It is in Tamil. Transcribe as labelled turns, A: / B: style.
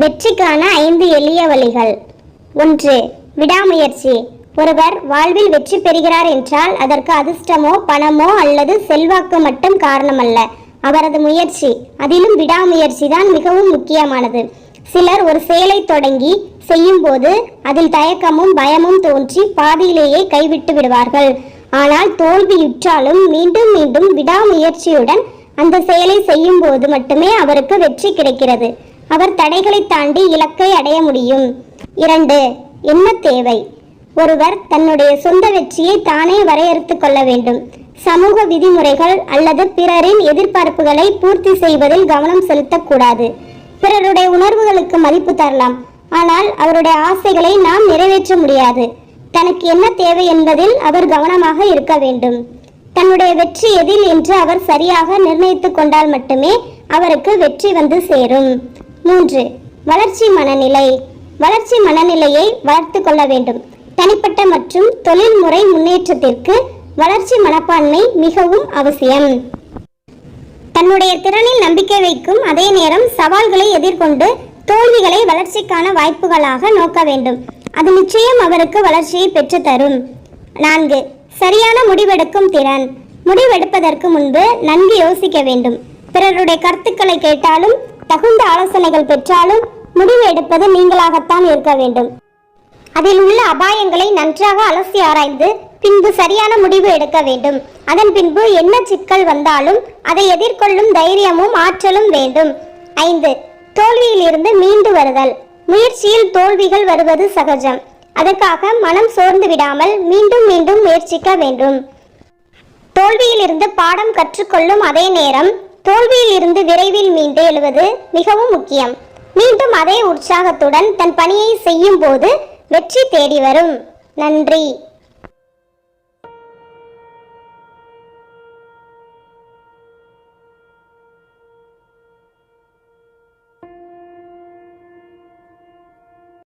A: வெற்றிக்கான ஐந்து எளிய வழிகள். ஒன்று விடாமுயற்சி. ஒருவர் வாழ்வில் வெற்றி பெறுகிறார் என்றால் அதற்கு அதிர்ஷ்டமோ பணமோ அல்லது செல்வாக்கு மட்டும் காரணமல்ல. அவரது முயற்சி அதிலும் விடாமுயற்சி தான் மிகவும் முக்கியமானது. சிலர் ஒரு செயலை தொடங்கி செய்யும்போது அதில் தயக்கமும் பயமும் தோன்றி பாதியிலேயே கைவிட்டு விடுவார்கள். ஆனால் தோல்வியுற்றாலும் மீண்டும் மீண்டும் விடாமுயற்சியுடன் அந்த செயலை செய்யும் போது மட்டுமே அவருக்கு வெற்றி கிடைக்கிறது. அவர் தடைகளை தாண்டி இலக்கை அடைய முடியும். இரண்டு என்ன தேவை? ஒருவர் தன்னுடைய சொந்த வெற்றியை தானே வரையறுத்து கொள்ள வேண்டும். சமூக விதிமுறைகள் அல்லது பிறரின் எதிர்பார்ப்புகளை பூர்த்தி செய்வதில் கவனம் செலுத்தக்கூடாது. பிறருடைய உணர்வுகளுக்கு மதிப்பு தரலாம். ஆனால் அவருடைய ஆசைகளை நாம் நிறைவேற்ற முடியாது. தனக்கு என்ன தேவை என்பதில் அவர் கவனமாக இருக்க வேண்டும். தன்னுடைய வெற்றி எதில் என்று அவர் சரியாக நிர்ணயித்துக் கொண்டால் மட்டுமே அவருக்கு வெற்றி வந்து சேரும். மூன்று. வளர்ச்சி மனநிலை. வளர்ச்சி மனநிலையை வளர்த்து கொள்ள வேண்டும். தனிப்பட்ட மற்றும் தொழில்முறை முன்னேற்றத்திற்கு வளர்ச்சி மனப்பான்மை மிகவும் அவசியம். தன்னுடைய திறனில் நம்பிக்கை வைக்கும் அதே நேரம் சவால்களை எதிர்கொண்டு தோல்விகளை வளர்ச்சிக்கான வாய்ப்புகளாக நோக்க வேண்டும். அது நிச்சயம் அவருக்கு வளர்ச்சியை பெற்றுத்தரும் நான்கு. சரியான முடிவெடுக்கும் திறன். முடிவெடுப்பதற்கு முன்பு நன்கு யோசிக்க வேண்டும். பிறருடைய கருத்துக்களை கேட்டாலும் தகுந்த ஆலோசனைகள் பெற்றாலும் முடிவு எடுப்பது நீங்களாகத்தான் இருக்க வேண்டும். அதில் உள்ள அபாயங்களை நன்றாக அலசி ஆராய்ந்து பின்பு சரியான முடிவு எடுக்க வேண்டும். அதன் பின்பு என்ன சிக்கல் வந்தாலும் அதை எதிர்கொள்ளும் தைரியமும் ஆற்றலும் வேண்டும். ஐந்து தோல்வியிலிருந்து மீண்டு வருதல். முயற்சியில் தோல்விகள் வருவது சகஜம். அதற்காக மனம் சோர்ந்து விடாமல் மீண்டும் மீண்டும் முயற்சிக்க வேண்டும். தோல்வியிலிருந்து பாடம் கற்றுக்கொள்ளும் அதே நேரம் தோல்வியில் இருந்து விரைவில் மீண்டு எழுவது மிகவும் முக்கியம். மீண்டும் அதே உற்சாகத்துடன் தன் பணியை செய்யும் போது வெற்றி தேடி வரும். நன்றி.